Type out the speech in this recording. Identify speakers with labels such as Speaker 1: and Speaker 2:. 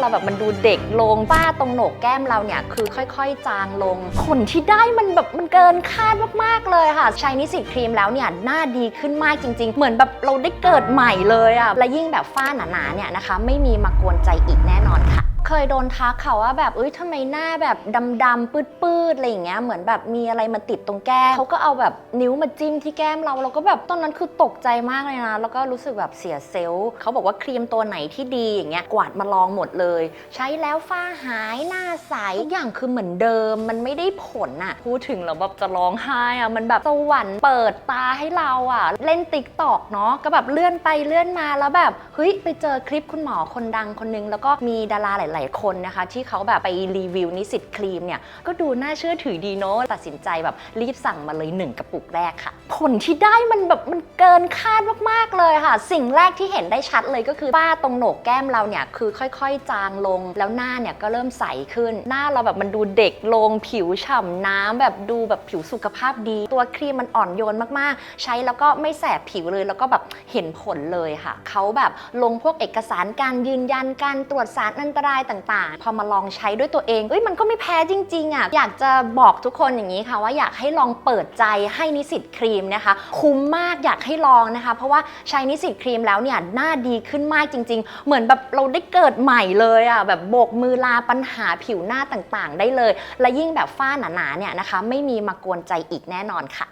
Speaker 1: เราแบบมันดูเด็กลงฝ้าตรงโหนกแก้มเราเนี่ยคือค่อยๆ จางลงขนที่ได้มันแบบมันเกินคาดมากๆเลยค่ะ ใช้นิสิตครีมแล้วเนี่ยหน้าดีขึ้นมากจริง ๆ เหมือนแบบเราได้เกิดใหม่เลยอะและยิ่งแบบฝ้าหนาๆเนี่ยนะคะ ไม่มีมากวนใจอีกแน่นอน เคยโดนทักค่ะว่าแบบเอ้ยทำไมหน้าแบบดำๆปืดๆอะไรอย่างเงี้ยเหมือนแบบมีอะไรมาติดตรงแก้มเขาก็เอาแบบนิ้วมาจิ้มที่แก้มเราเราก็แบบตอนนั้นคือตกใจมากเลยนะ แล้วก็รู้สึกแบบเสียเซลล์เขาบอกว่าครีมตัวไหนที่ดีอย่างเงี้ยกวาดมาลองหมดเลย ใช้แล้วฝ้าหายหน้าใสทุกอย่างคือเหมือนเดิมมันไม่ได้ผลอะพูดถึงแล้วแบบจะร้องไห้อะมันแบบสวรรค์เปิดตาให้เราอะเล่นติ๊กตอกเนาะก็แบบเลื่อนไปเลื่อนมาแล้วแบบเฮ้ยไปเจอคลิปคุณหมอคนดังคนนึงแล้วก็มีดาราหลายๆ คนนะคะ ที่เขาแบบไปรีวิวนิสิตครีมเนี่ย ก็ดูน่าเชื่อถือดีเนาะตัดสินใจแบบรีบสั่งมาเลยหนึ่งกระปุกแรกค่ะ ผลที่ได้มันแบบมันเกินคาดมาก ๆ เลยค่ะ สิ่งแรกที่เห็นได้ชัดเลยก็คือฝ้าตรงโหนกแก้มเราเนี่ย คือค่อย ๆ จางลง แล้วหน้าเนี่ยก็เริ่มใสขึ้น หน้าเราแบบมันดูเด็กลงผิวฉ่ำน้ำแบบดูแบบผิวสุขภาพดี ตัวครีมมันอ่อนโยนมาก ๆ ใช้แล้วก็ไม่แสบผิวเลยแล้วก็แบบเห็นผลเลยค่ะ เขาแบบลงพวกเอกสารการยืนยันการตรวจสารอันตรายต่างๆ พอมาลองใช้ด้วยตัวเองเอ้ยมันก็ไม่แพ้จริงๆอะอยากจะบอกทุกคนอย่างนี้ค่ะ ว่าอยากให้ลองเปิดใจให้นิสิตครีมนะคะ คุ้มมากอยากให้ลองนะคะ เพราะว่าใช้นิสิตครีมแล้วเนี่ยหน้าดีขึ้นมากจริง ๆ เหมือนแบบเราได้เกิดใหม่เลยอะแบบโบกมือลาปัญหาผิวหน้าต่างๆ ได้เลย และยิ่งแบบฝ้าหนาๆเนี่ยนะคะ ไม่มีมากวนใจอีกแน่นอนค่ะ